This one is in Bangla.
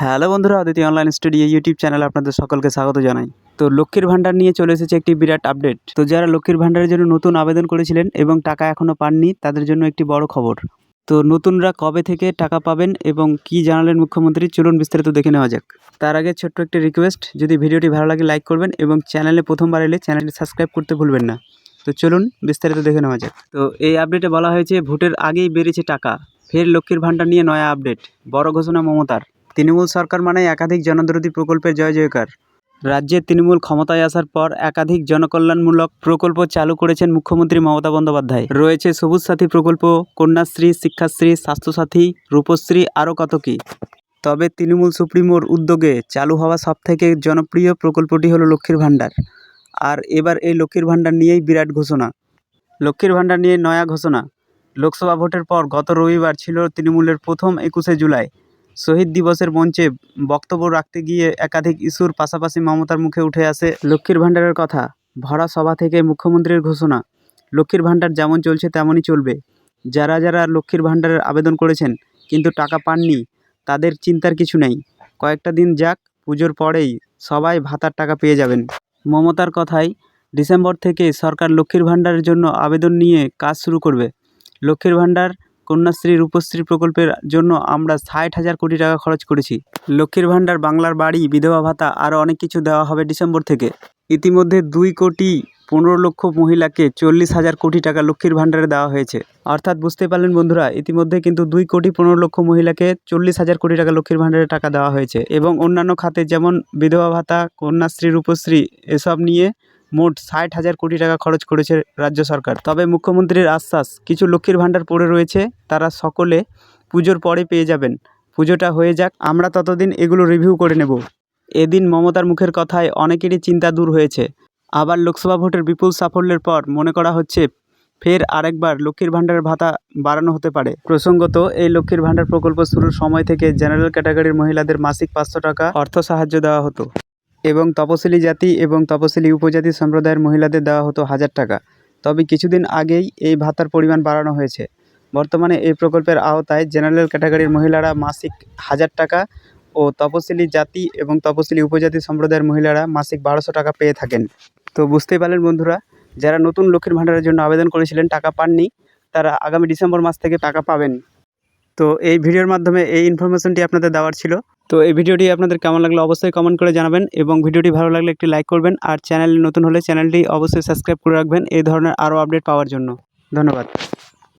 হ্যালো বন্ধুরা অদিতি অনলাইন স্টুডিও ইউটিউব চ্যানেলে আপনাদের সকলকে স্বাগত জানাই। তো লক্ষ্মীর ভাণ্ডার নিয়ে চলে এসেছে একটি বিরাট আপডেট তো যারা লক্ষ্মীর ভাণ্ডারের জন্য নতুন আবেদন করেছিলেন এবং টাকা এখনও পাননি, তাদের জন্য একটি বড় খবর। তো নতুনরা কবে থেকে টাকা পাবেন এবং কি জানালেন মুখ্যমন্ত্রী, চলুন বিস্তারিত দেখে নেওয়া যাক। তার আগে ছোট্ট একটি রিকোয়েস্ট যদি ভিডিওটি ভালো লাগে লাইক করবেন এবং চ্যানেলে প্রথমবার এলে চ্যানেলটি সাবস্ক্রাইব করতে ভুলবেন না। তো চলুন বিস্তারিত দেখে নেওয়া যাক। তো এই আপডেটে বলা হয়েছে, ভোটের আগেই বেড়েছে টাকা। ফের লক্ষ্মীর ভাণ্ডার নিয়ে নয়া আপডেট বড় ঘোষণা মমতার। তৃণমূল সরকার মানে একাধিক জনদরদি প্রকল্পের জয় জয়কার। রাজ্যে তৃণমূল ক্ষমতায় আসার পর একাধিক জনকল্যাণমূলক প্রকল্প চালু করেছেন মুখ্যমন্ত্রী মমতা বন্দ্যোপাধ্যায়। রয়েছে সবুজ সাথী প্রকল্প, কন্যাশ্রী, শিক্ষাশ্রী, স্বাস্থ্যসাথী, রূপশ্রী, আরও কত কী। তবে তৃণমূল সুপ্রিমোর উদ্যোগে চালু হওয়া সবথেকে জনপ্রিয় প্রকল্পটি হলো লক্ষ্মীর ভাণ্ডার। আর এবার এই লক্ষ্মীর ভাণ্ডার নিয়েই বিরাট ঘোষণা। লক্ষ্মীর ভাণ্ডার নিয়ে নয়া ঘোষণা। লোকসভা ভোটের পর গত রবিবার ছিল তৃণমূলের প্রথম একুশে জুলাই। শহীদ দিবসের মঞ্চে বক্তব্য রাখতে গিয়ে একাধিক ইস্যুর পাশাপাশি মমতার মুখে উঠে আসে লক্ষ্মীর ভাণ্ডারের কথা। ভরা সভা থেকে মুখ্যমন্ত্রীর ঘোষণা। লক্ষ্মীর ভাণ্ডার যেমন চলছে তেমনই চলবে। যারা যারা লক্ষ্মীর ভাণ্ডারের আবেদন করেছেন কিন্তু টাকা পাননি, তাদের চিন্তার কিছু নেই। কয়েকটা দিন যাক, পুজোর পরেই সবাই ভাতার টাকা পেয়ে যাবেন। মমতার কথায়, ডিসেম্বর থেকে সরকার লক্ষ্মীর ভাণ্ডারের জন্য আবেদন নিয়ে কাজ শুরু করবে। লক্ষ্মীর ভাণ্ডার কন্যাশ্রী রূপশ্রী প্রকল্পের জন্য আমরা ষাট হাজার কোটি টাকা খরচ করেছি। লক্ষ্মীর ভাণ্ডার, বাংলার বাড়ি, বিধবা ভাতা, আরও অনেক কিছু দেওয়া হবে ডিসেম্বর থেকে। ইতিমধ্যে দুই কোটি পনেরো লক্ষ মহিলাকে চল্লিশ হাজার কোটি টাকা লক্ষ্মীর ভাণ্ডারে দেওয়া হয়েছে। অর্থাৎ বুঝতে পারলেন বন্ধুরা, ইতিমধ্যে কিন্তু দুই কোটি পনেরো লক্ষ মহিলাকে চল্লিশ হাজার কোটি টাকা লক্ষ্মীর ভাণ্ডারে টাকা দেওয়া হয়েছে। এবং অন্যান্য খাতে যেমন বিধবা ভাতা, কন্যাশ্রী, রূপশ্রী, এসব নিয়ে মোট ষাট হাজার কোটি টাকা খরচ করেছে রাজ্য সরকার। তবে মুখ্যমন্ত্রীর আশ্বাস, কিছু লক্ষ্মীর ভাণ্ডার পড়ে রয়েছে, তারা সকলে পুজোর পরে পেয়ে যাবেন। পুজোটা হয়ে যাক, আমরা ততদিন এগুলো রিভিউ করে নেব। এদিন মমতার মুখের কথায় অনেকেরই চিন্তা দূর হয়েছে। আবার লোকসভা ভোটের বিপুল সাফল্যের পর মনে করা হচ্ছে, ফের আরেকবার লক্ষ্মীর ভাণ্ডারের ভাতা বাড়ানো হতে পারে। প্রসঙ্গত, এই লক্ষ্মীর ভাণ্ডার প্রকল্প শুরুর সময় থেকে জেনারেল ক্যাটাগরির মহিলাদের মাসিক পাঁচশো টাকা অর্থ সাহায্য দেওয়া হতো। এবং তপশিলি জাতি এবং তপশিলি উপজাতি সম্প্রদায়ের মহিলাদের দেওয়া হতো হাজার টাকা। তবে কিছুদিন আগেই এই ভাতার পরিমাণ বাড়ানো হয়েছে। বর্তমানে এই প্রকল্পের আওতায় জেনারেল ক্যাটাগরির মহিলারা মাসিক হাজার টাকা ও তপশিলি জাতি এবং তপশিলি উপজাতি সম্প্রদায়ের মহিলারা মাসিক বারোশো টাকা পেয়ে থাকেন। তো বুঝতেই পারলেন বন্ধুরা, যারা নতুন লক্ষ্মীর ভাণ্ডারের জন্য আবেদন করেছিলেন, টাকা পাননি, তারা আগামী ডিসেম্বর মাস থেকে টাকা পাবেন। তো এই ভিডিওর মাধ্যমে এই ইনফরমেশনটি আপনাদের দেওয়ার ছিল। তো এই ভিডিওটি আপনাদের কেমন লাগল অবশ্যই কমেন্ট করে জানাবেন এবং ভিডিওটি ভালো লাগলে একটি লাইক করবেন আর চ্যানেল নতুন হলে চ্যানেলটি অবশ্যই সাবস্ক্রাইব করে রাখবেন। এই ধরনের আরও আপডেট পাওয়ার জন্য। ধন্যবাদ।